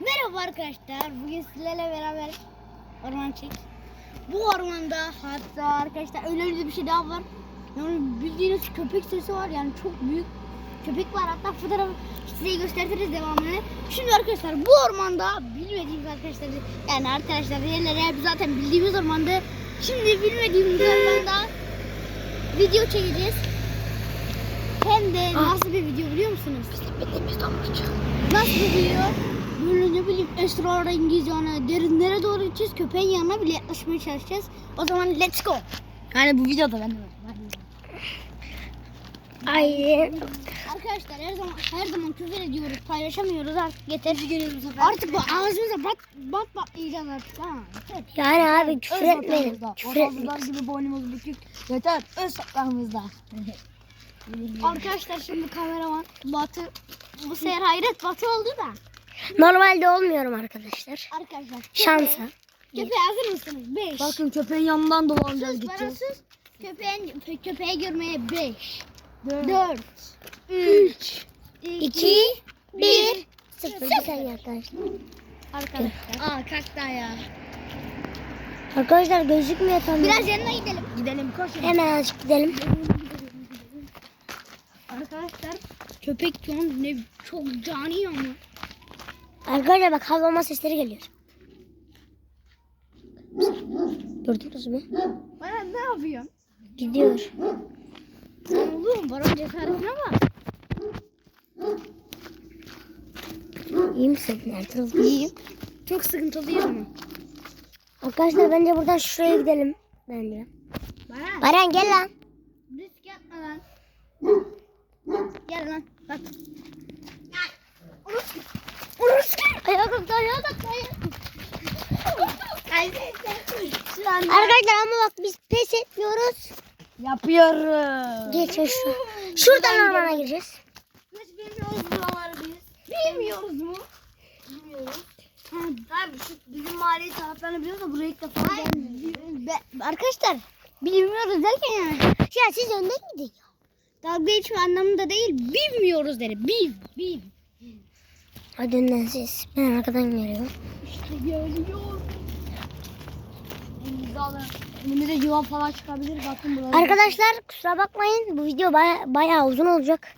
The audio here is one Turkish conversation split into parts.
Merhaba arkadaşlar. Bugün sizlerle beraber orman çek. Bu ormanda hatta arkadaşlar önemli bir şey daha var. Yani bildiğiniz köpek sesi var yani çok büyük köpek var. Hatta fotoğrafı size gösteririz devamını. Şimdi arkadaşlar bu ormanda bilmediğimiz arkadaşlar yani arkadaşlar yerleri hep zaten bildiğimiz ormanda. Şimdi bilmediğimiz ormanda video çekeceğiz. Hem de nasıl bir video biliyor musunuz? Nasıl bir video? Ne bileyim esrarengiz yani derinlere doğru gideceğiz. Köpeğin yanına bile yaklaşmaya çalışacağız. O zaman let's go. Yani bu videoda ben de varım. Ay. Arkadaşlar her zaman her zaman küfür ediyoruz, paylaşamıyoruz artık yeter. Artık bu ağzımıza bat bat patlayacağız artık ha. Yeter. Yani abi küfür etmeyin. Küfür etmeyin. Ortalıklar gibi boynumuz bükük. Yeter öz saklarımızda. Arkadaşlar şimdi kameraman Batı bu sefer hayret Batı oldu da. Normalde olmuyorum arkadaşlar. Arkadaşlar Şansa. Köpeğe hazır mısınız? 5. Bakın köpeğin yanından dolanacağız Sus bana gideceğiz. sus. Köpeğin, köpeği görmeye 5. Dört. 4. 3. 2, 1, 0. Bir saniye arkadaşlar. Arkadaşlar. Aa kalktı ya. Arkadaşlar gözükmüyor tam. Biraz yanına gidelim. Gidelim koşun. Hemen azıcık gidelim. Arkadaşlar köpek şu an ne çok cani ama. Arkadaşlar bak havlama sesleri geliyor. Gördünüz mü? Bana ne yapıyorsun? Gidiyor. Oğlum bana cesaretine bak. İyi misin? Ertuğrul? İyiyim. Çok sıkıntılıyım ama. Arkadaşlar bence buradan şuraya gidelim. Bence. Bana Baran gel lan. risk yapma lan. Gel lan bak. Ayağa an Arkadaşlar ama bak biz pes etmiyoruz. Yapıyoruz. Geçin şu. Şuradan ormana gireceğiz. Hiç bilmiyoruz buraları biz. Bilmiyoruz mu? Bilmiyoruz. Tabii şu bizim mahalle taraflarını biliyoruz da buraya ilk defa arkadaşlar bilmiyoruz derken yani Ya siz önden gidin. dalga geçme anlamında değil bilmiyoruz derim. Bil, bil. Hadi önden siz. Ben arkadan geliyorum. İşte geliyor. Elimizde yılan falan çıkabilir. Bakın buralara. Arkadaşlar kusura bakmayın. Bu video baya, bayağı uzun olacak.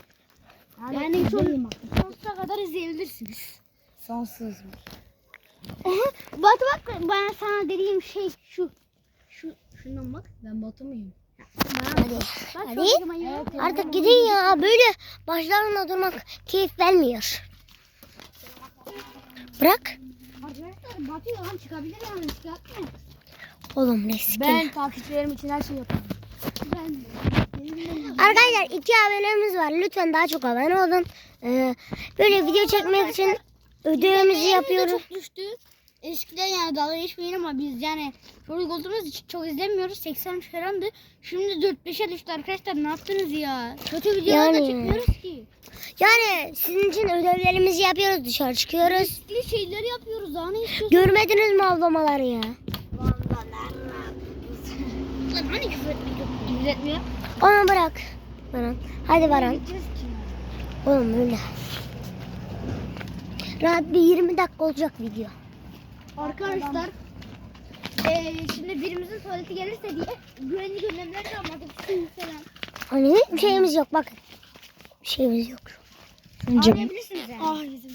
Yani son, sonsuza kadar izleyebilirsiniz. Sonsuz. Aha, Batu bak bana sana dediğim şey şu. Şu şundan bak. Ben Batı mıyım? Hadi. Hadi. ya. Artık gidin ya. Böyle başlarına durmak keyif vermiyor. Bırak. Arkadaşlar Batu yalan çıkabilir yani çıkartma. Oğlum riskli. Ben takipçilerim için her şeyi yaparım. Ben Arkadaşlar iki abonemiz var. Lütfen daha çok abone olun. Ee, böyle video çekmek için de yapıyoruz. Çok düştü. Eskiden yani dalga geçmeyin ama biz yani çocuk olduğumuz için çok izlemiyoruz. 80 falandı. Şimdi 4-5'e düştü arkadaşlar. Ne yaptınız ya? Kötü videolar da Yani. çekmiyoruz ki. Yani sizin için ödevlerimizi yapıyoruz. Dışarı çıkıyoruz. Riskli şeyler yapıyoruz. Daha ne istiyorsun? Görmediniz mi avlamaları ya? Lan hani küfür etmek yok. Küfür etmiyor. Onu bırak. Baran. Hadi Baran. Oğlum öyle. Rahat bir 20 dakika olacak video. Arkadaşlar eee şimdi birimizin tuvaleti gelirse diye güvenlik önlemleri de almadık. Hani hiçbir şeyimiz yok bakın. Bir şeyimiz yok. Anlayabilirsiniz yani. Ah yüzüm.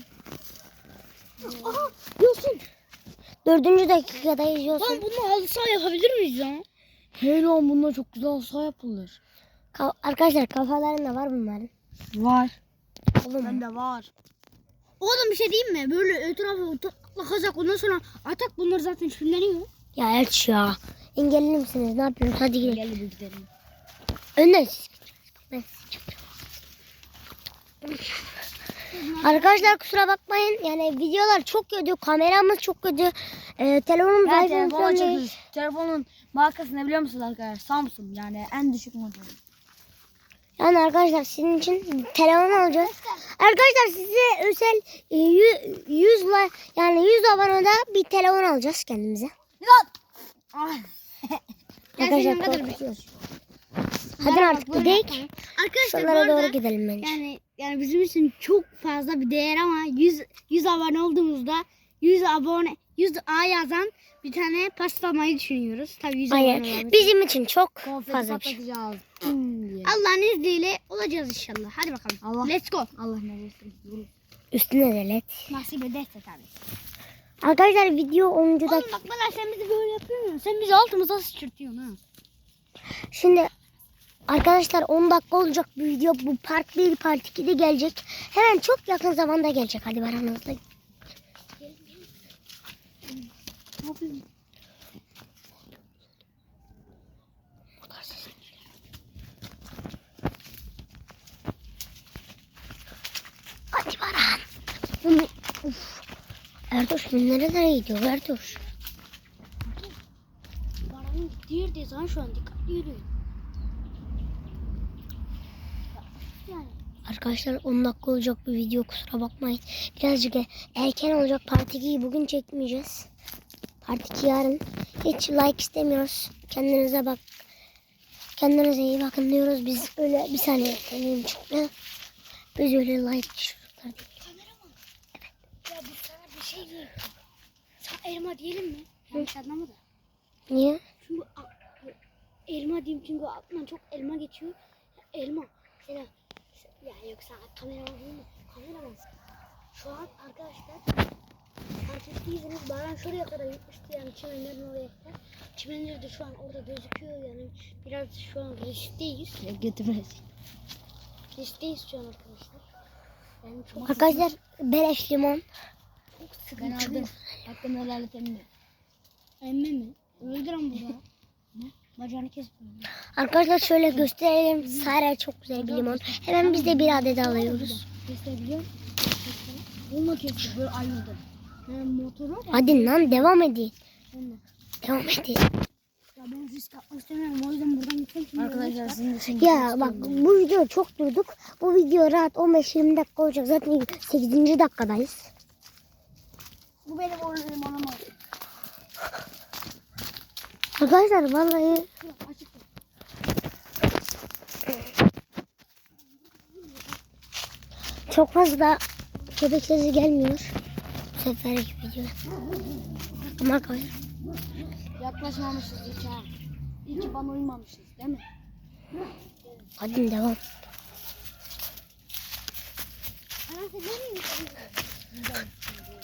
Aha yosun. Dördüncü dakikada izliyorsun. Lan bunu halı saha yapabilir miyiz ya? Hey lan bununla çok güzel olsa yapılır. Ka- arkadaşlar kafalarında var bunların. Var. Oğlum. Bende var. Oğlum bir şey diyeyim mi? Böyle etrafı takacak ondan sonra atak bunlar zaten şunlanıyor. Ya Elç ya. Engelli misiniz? Ne yapıyorsunuz? Hadi gidelim. Gel bir gidelim. Önden siz. Ben. Arkadaşlar kusura bakmayın. Yani videolar çok kötü. Kameramız çok kötü. Ee, telefonumuz Ya iPhone telefon falan değil. açıyoruz. Telefonun markası ne biliyor musunuz arkadaşlar? Samsung yani en düşük model. Yani arkadaşlar sizin için telefon alacağız. Arkadaşlar size özel e, 100 la yani 100 abonede bir telefon alacağız kendimize. Arkadaşlar korkutuyoruz. Hadi Bana artık gidelim. Arkadaşlar arada doğru gidelim bence. yani yani bizim için çok fazla bir değer ama 100 100 abone olduğumuzda 100 abone 100 A yazan bir tane pastalamayı düşünüyoruz. Tabii 100 abone Aynen. olan. Bizim için çok Konfeti fazla bir şey. patlatacağız. Tüm diye. Allah'ın izniyle olacağız inşallah. Hadi bakalım. Allah. Let's go. Allah ne versin. Üstüne de led. Nasip ederse tabii. Arkadaşlar video 10. Oğlum dakika. bak bana sen bizi böyle yapıyorsun. Sen bizi altımıza sıçırtıyorsun ha. Şimdi arkadaşlar 10 dakika olacak bu video. Bu part 1 part 2 de gelecek. Hemen çok yakın zamanda gelecek. Hadi Baran hızlı. Yapıyorsun? Hadi Baran. Bunu, uf. Erdoş bu nerelere gidiyor Erdoş? Baran'ın gittiği yerdeyiz ha şu an. Dikkatli yürü. Yani. Arkadaşlar 10 dakika olacak bu video kusura bakmayın. Birazcık erken olacak part 2'yi bugün çekmeyeceğiz. 2 yarın. Hiç like istemiyoruz. Kendinize bak. Kendinize iyi bakın diyoruz. Biz öyle bir saniye benim çıktı. Biz öyle like çocuklar değiliz. Kameraman. Ya biz sana bir şey diyeyim. Sana elma diyelim mi? Yanlış anlama da. Niye? Çünkü elma diyeyim çünkü aklımdan çok elma geçiyor. Elma. Mesela ya yoksa kameraman değil mi? Kameraman. Şu an arkadaşlar fark ettiyseniz Baran şuraya kadar gitmişti yani çimenlerin oraya kadar. Çimenler de şu an orada gözüküyor yani biraz şu an riskteyiz. Ya götürmez. Riskteyiz şu an arkadaşlar. Yani çok Arkadaşlar beleş limon. çok Ben sıkıntı. aldım. Hakkını helal et emmim. Emme mi? Öldürün burada. ne? Bacağını kes. Arkadaşlar şöyle gösterelim. Sare çok güzel bir limon. Hemen biz de bir adet alıyoruz. Kesebiliyor musun? Bununla kestik böyle ayrıldı. Motoru. Hadi lan devam edin. Devam edin. Ya ben risk atmak istemiyorum o yüzden buradan gitmek Arkadaşlar sizin için Ya bak bu video çok durduk. Bu video rahat 15-20 dakika olacak. Zaten 8. dakikadayız. Bu benim oğlum olamaz. Arkadaşlar vallahi çok fazla köpek sesi gelmiyor. Bu seferki video. Ama arkadaşlar Yaklaşmamışız hiç ha. İyi ki bana uymamışız değil mi? hadi devam. Ana sen nereye gidiyorsun?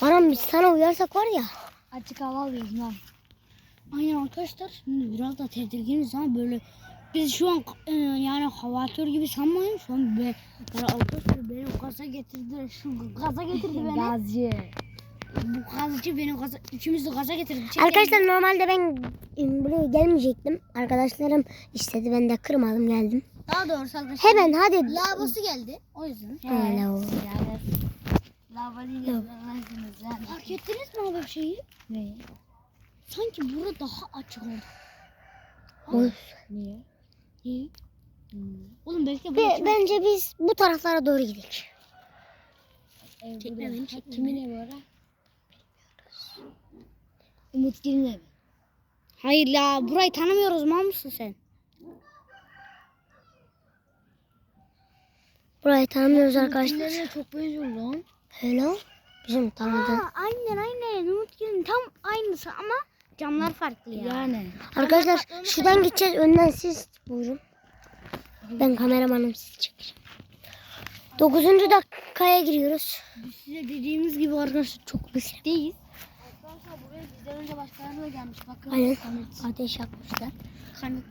Baran biz sana uyarsak var ya. Açık hava alıyoruz lan. Aynen arkadaşlar şimdi biraz da tedirginiz ama böyle biz şu an e, yani hava atıyor gibi sanmayın şu an be, böyle arkadaşlar beni gaza getirdi şu gaza getirdi beni Gazi. Bu gazcı beni gaza üçümüzü de gaza getirdi Çekelim. Arkadaşlar normalde ben e, buraya gelmeyecektim. Arkadaşlarım istedi ben de kırmadım geldim. daha doğrusu arkadaşlar Hemen hadi. lavabosu geldi o yüzden Öyle oldu. Yani. Lava değil Yok. yazamazsınız yani. fark ettiniz mi abi bir şeyi Ne? sanki burada daha açık oldu Oy. Niye? İyi. Hmm. oğlum belki bu Be- bence biz bu taraflara doğru gidelim. Çekme beni, çekme Kimin evi orada? Umut Gül'ün evi. hayır ya burayı tanımıyoruz mal mısın sen Burayı tanımıyoruz arkadaşlar. Çok benziyor lan. Hello. Bizim tanıdığımız. Aa, aynen aynen Umutgül'ün tam aynısı ama camlar farklı ya. Yani. Arkadaşlar şuradan gideceğiz. Önden siz buyurun. Ben kameramanım siz çekeceğim. Dokuzuncu dakikaya giriyoruz. Biz size dediğimiz gibi arkadaşlar çok riskteyiz. Bizden önce başkaları da gelmiş. Bakın. Aynen. Kanıt. Ateş yakmışlar. Kanıt.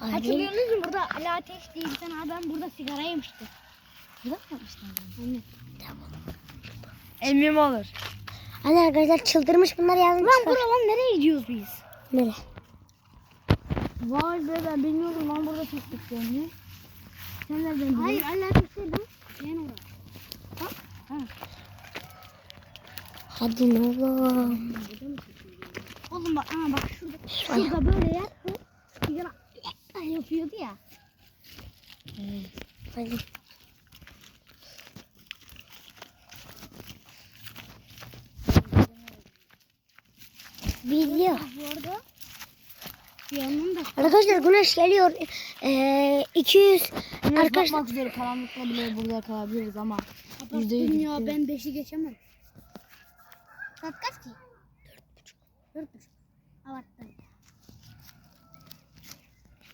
Aynen. Hatırlıyorsunuz mu burada Ali Ateş diye bir tane adam burada sigara yemişti. Burada mı yapmışlar? Aynen. Emmim olur. Hani arkadaşlar çıldırmış bunlar yazmış. Lan buradan nereye gidiyoruz biz? Nereye? Vay be ben bilmiyordum lan burada çektiklerini. Sen nereden biliyorsun? Hayır Ali Ateş değil lan. Yani orada. Hadi ne oğlum. Oğlum bak ama bak şurada. Şurada böyle yer. Bu sigara yapıyordu ya. Hadi. Arada Yanım da. Arkadaşlar güneş geliyor. Ee, 200 Güneş arkadaşlar batmak üzere karanlıkta bile burada kalabiliriz ama yüzde yüz Kapattım ya gitti. ben 5'i geçemem. Saat kaç ki? 4.30. 4.30. Abarttım.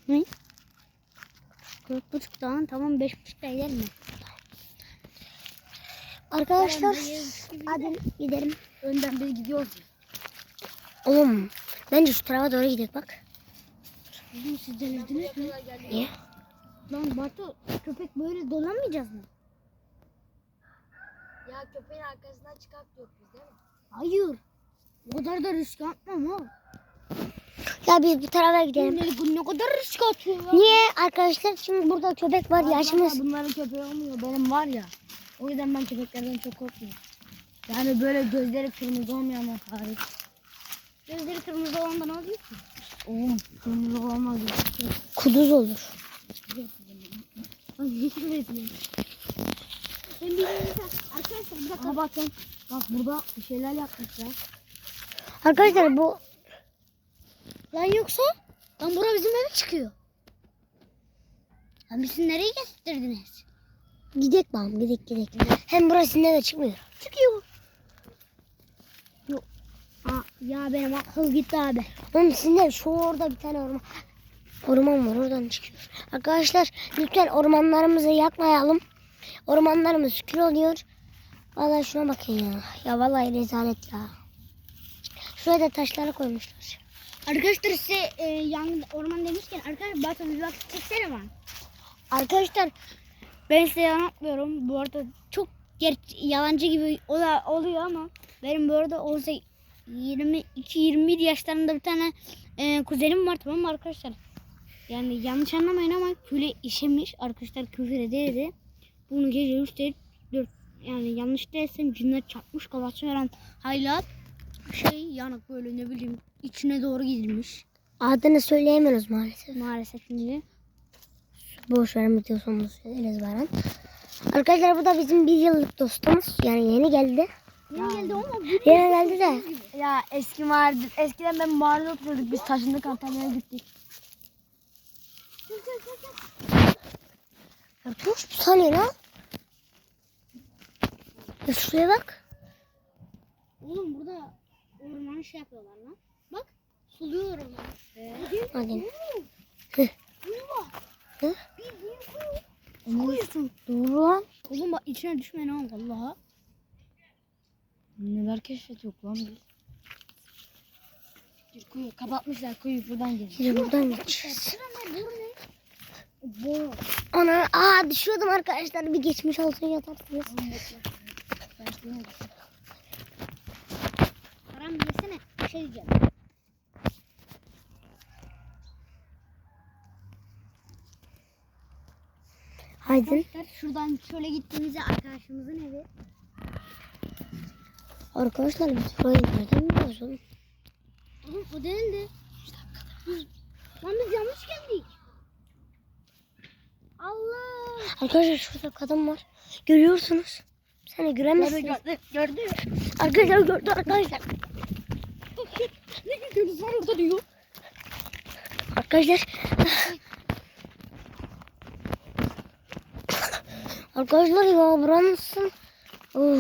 Ne? 4.30 tamam tamam 5.30'da gidelim mi? arkadaşlar Ben de yedi gibi hadi gidelim. Önden biz gidiyoruz. Oğlum bence şu tarafa doğru gidelim bak. Oğlum siz delirdiniz mi? Niye? Lan Batu köpek böyle dolanmayacağız mı? Ya köpeğin arkasından çıkart yok biz değil mi? Hayır. O kadar da risk atmam ha. Ya biz bu tarafa gidelim. Ne, ne kadar risk atıyor ya? Niye arkadaşlar şimdi burada köpek var Ay, yaşımız. Bunların köpeği olmuyor benim var ya. O yüzden ben köpeklerden çok korkmuyorum. Yani böyle gözleri kırmızı olmayanlar hariç. Gözleri kırmızı olan da ne oluyor ki? Oğlum kırmızı olamaz. Kuduz olur. Ediyorsun? Ben arkadaşlar bir dakika. Bakın bak burada bir şeyler yapmışlar. Arkadaşlar bu Lan yoksa? Lan bura bizim eve çıkıyor. Lan bizi nereye getirdiniz? gidek bakalım gidek gidek. Hem burası ne de çıkmıyor. Çıkıyor. Yok. Aa, ya benim akıl gitti abi. Oğlum sizin şu orada bir tane orman. Orman var oradan çıkıyor. Arkadaşlar lütfen ormanlarımızı yakmayalım. Ormanlarımız kül oluyor. Vallahi şuna bakın ya. Ya vallahi rezalet ya. Şuraya da taşları koymuşlar. Arkadaşlar size e, yangın orman demişken arkadaşlar bakın bir bak çeksene bana. Arkadaşlar ben size anlatmıyorum. Bu arada çok ger yalancı gibi oluyor ama benim bu arada olsa 22-21 yaşlarında bir tane e, kuzenim var tamam mı arkadaşlar? Yani yanlış anlamayın ama küle işemiş arkadaşlar küfür ederdi. Bunu gece 3'te 4 yani yanlış değilsem cinnet çarpmış kafası veren haylat şey yanık böyle ne bileyim içine doğru gidilmiş Adını söyleyemiyoruz maalesef. maalesef şimdi. Boş verin video sonunu söyleriz Baran. Arkadaşlar bu da bizim bir yıllık dostumuz. Yani yeni geldi. Yeni geldi ama Yeni geldi de. Ya eski mağarada, eskiden ben mağarada oturuyorduk. Biz taşındık Antalya'ya gittik. Ya dur bir saniye lan. Ya şuraya bak. Oğlum burada ormanı şey yapıyorlar lan. Bak suluyor ormanı. Hadi. Duyma. Hı? Kuyu. Koyuyorsun. Doğru lan. Oğlum bak içine düşme ne vallahi. Neler keşfediyor lan biz. Bir kuyu kapatmışlar kuyu buradan geliyor. Şimdi buradan geçeceğiz. Boru. Ana aa düşüyordum arkadaşlar. Bir geçmiş olsun yatarsınız. Karan bilsene. Bir şey diyeceğim. Arkadaşlar şuradan şöyle gittiğimizde arkadaşımızın evi. Arkadaşlar biz burayı nereden biliyoruz oğlum? Oğlum o değildi. Lan biz yanlış geldik. Allah. Arkadaşlar şurada kadın var. Görüyorsunuz. Sen de göremezsiniz. Gördü, gördü. Arkadaşlar gördü arkadaşlar. Ne gidiyorsunuz var orada diyor. Arkadaşlar. Arkadaşlar ya buranın oh,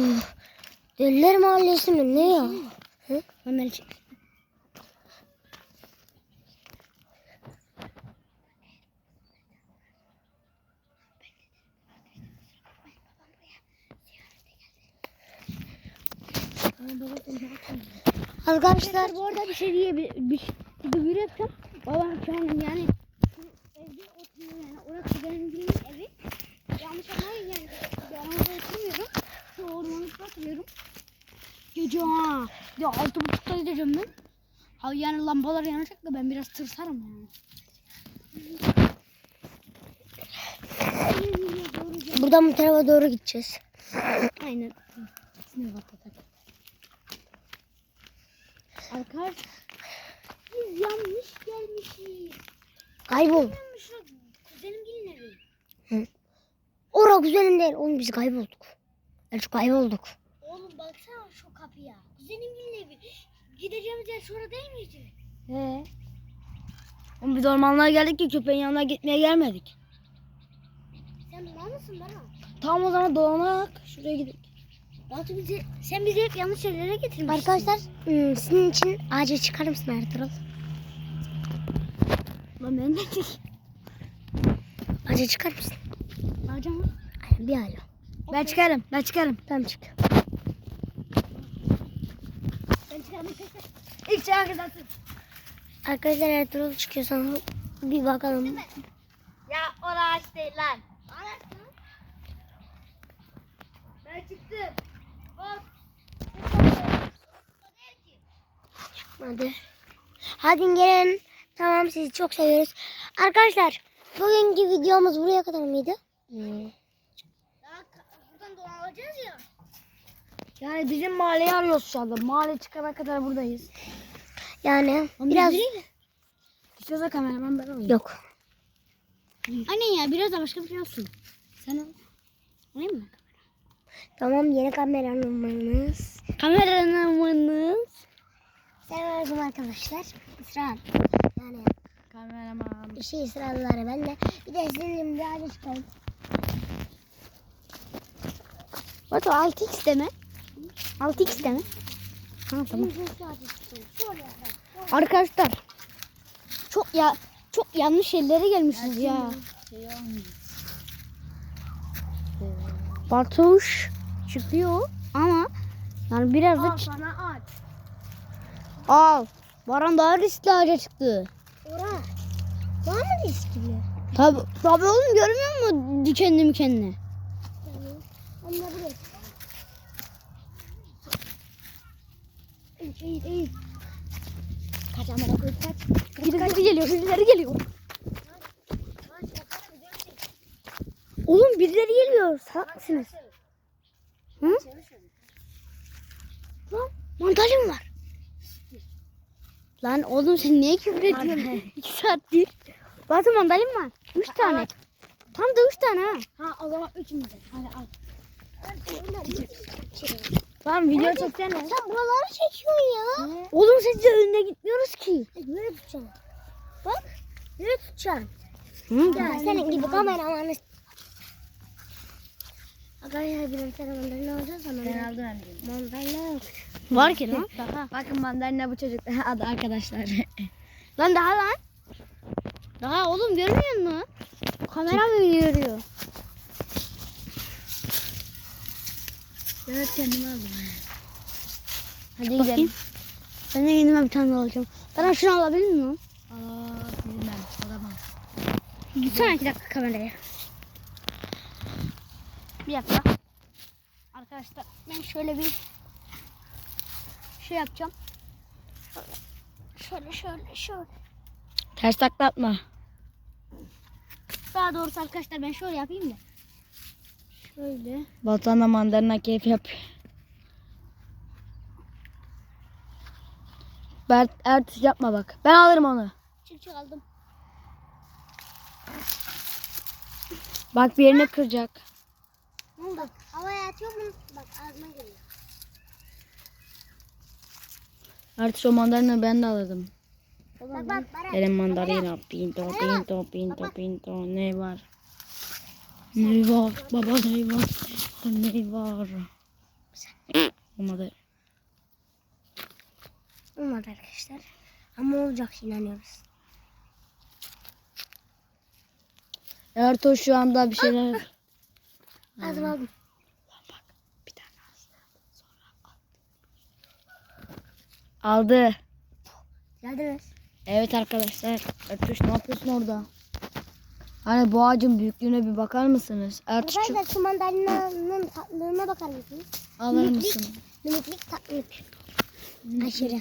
Deliler Mahallesi mi ne ya? Ömer çek. Arkadaşlar Bu arada bir şey diye bir, bir, bir duyuru yapacağım. Babam şu an yani evde oturuyor yani orası benim evi. Yanlış anlamayın yani orada oturmuyorum. Şu ormanlıkta oturuyorum. Gece ha. Ya altı buçukta gideceğim ben. Ha yani lambalar yanacak da ben biraz tırsarım yani. buradan bu tarafa doğru gideceğiz. Aynen. Sinir patlatak. Arkadaş biz yanlış gelmişiz. Kaybol. Kuzenim gelin evi. Ora güzelim değil. Oğlum biz kaybolduk. Evet kaybolduk. Oğlum baksana şu kapıya. Kuzenim gelin evi. Gideceğimiz yer şurada değil miydi? Ee, Oğlum biz ormanlara geldik ki köpeğin yanına gitmeye gelmedik. Sen mal mısın bana? Tamam o zaman dolanarak şuraya gidelim. Batu bizi, sen bizi hep yanlış yerlere getirmişsin. Arkadaşlar hmm, sizin için ağaca çıkar mısın Ertuğrul? Lan ben de Ağaca çıkar mısın? Hocam. Aynen bir ağaca. Ben çıkarım. Ben çıkarım. Tamam çık. Ben çıkarım. İlk çıkan kazansın. Arkadaşlar Ertuğrul çıkıyor sana bir bakalım. Ya o ağaç değil lan. Ben çıktım. Bak. Hadi. Hadi gelin. Tamam sizi çok seviyoruz. Arkadaşlar bugünkü videomuz buraya kadar mıydı? Hmm. Ya buradan dolanacağız ya. Yani bizim mahalleyi arıyoruz şu anda. Mahalle çıkana kadar buradayız. Yani biraz İstiyorsa kameraman ben olayım. yok. Aynen ya biraz da başka bir şey olsun. Sen al. Alayım mı? Tamam yeni kameramanımız. Kameramanız. Selamünaleyküm arkadaşlar. İsra. Yani Kameraman. şey İsralıları ben de. Bir de sizin bir ağaca çıkalım. Batu 6x deme. 6x deme. Ha tamam. Arkadaşlar çok ya çok yanlış yerlere gelmişiz ya. Batuş çıkıyor ama yani biraz da Al sana aç. Al. Baran daha riskli ağaca çıktı. Ora. Var mı riskli? Tabi tabi oğlum görmüyor musun dikenli mikenli? İyi iyi iyi. Kaç amına koy kaç. Birileri geliyor birileri geliyor. Oğlum birileri geliyor. Salak mısınız? Hı? Lan mandalim var. Lan oğlum sen niye küfür ediyorsun? İki saattir. Bazı mandalim var. Üç tane. Tam da üç tane ha. Ha o zaman üçümüzde. Hadi al. Tamam video çeksene. Sen buraları çekiyorsun ya. Oğlum siz de önüne gitmiyoruz ki. Böyle tutacaksın. Bak. Böyle tutacaksın. Hı? Ya senin gibi kameramanı. Arkadaşlar kameramanlar ne olacağız ama. Ben aldım hem de. Mandalina yok. Var ki lan. Bakın mandalina bu çocuk. Adı arkadaşlar. Lan daha lan. Daha oğlum görmüyor musun? Kamera böyle görüyor. evet kendime aldım. Hadi gidelim. Ben de kendime bir tane alacağım. Bana şunu alabilir miyim? Aa bilmem. Alamam. Gitsene iki dakika kameraya. Bir dakika. Arkadaşlar ben şöyle bir şey yapacağım. Şöyle şöyle şöyle. Ters takla atma. Daha doğrusu arkadaşlar ben şöyle yapayım da. Şöyle. Batuhan'la mandalina keyif yap. Bert, Ertuğ yapma bak. Ben alırım onu. Çık çık aldım. Bak bir yerini kıracak. Ne oldu? Havaya atıyor mu? Bak ağzıma geliyor. Ertuğ o mandalina ben de alırdım. Bak bak Baran. Elim mandalina. Pinto, pinto, pinto, pinto. Ne var? Ne var? Baba ne var? Ne var? Olmadı. Olmadı arkadaşlar. Ama olacak inanıyoruz. Ertuğ şu anda bir şeyler... Ağzıma aldım. Bir tane Aldı. Geldiniz. Evet arkadaşlar. Ertuğ ne yapıyorsun orada? Hani bu ağacın büyüklüğüne bir bakar mısınız? Ertuğ Arkadaşlar şu mandalina'nın tatlılığına bakar mısınız? alır mısın? Miniklik tatlılık. Aşırı.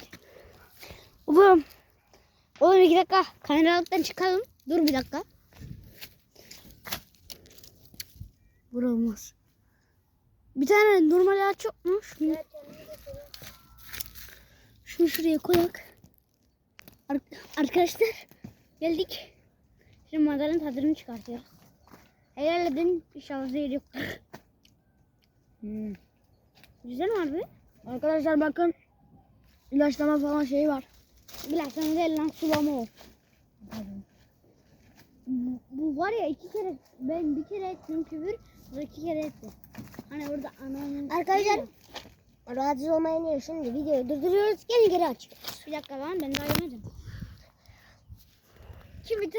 Oğlum. Oğlum iki dakika. Kameralıktan çıkalım. Dur bir dakika. Bura olmaz. Bir tane normal ağaç yok mu? Şunu, şunu şuraya koyak. Ar- arkadaşlar geldik. Şimdi mandaranın tadını çıkartıyoruz. Helal edin. İnşallah zehir yok. Hmm. Güzel mi harbi? Arkadaşlar bakın. ilaçlama falan şeyi var. Bilaksen de lan sulama o. Bu, bu var ya iki kere ben bir kere ettim küfür kere etti. Hani orada anamın Arkadaşlar rahatsız olmayın diye şimdi videoyu durduruyoruz. Geri geri açıyoruz. bir dakika lan ben daha yemedim. Kim bitirdi?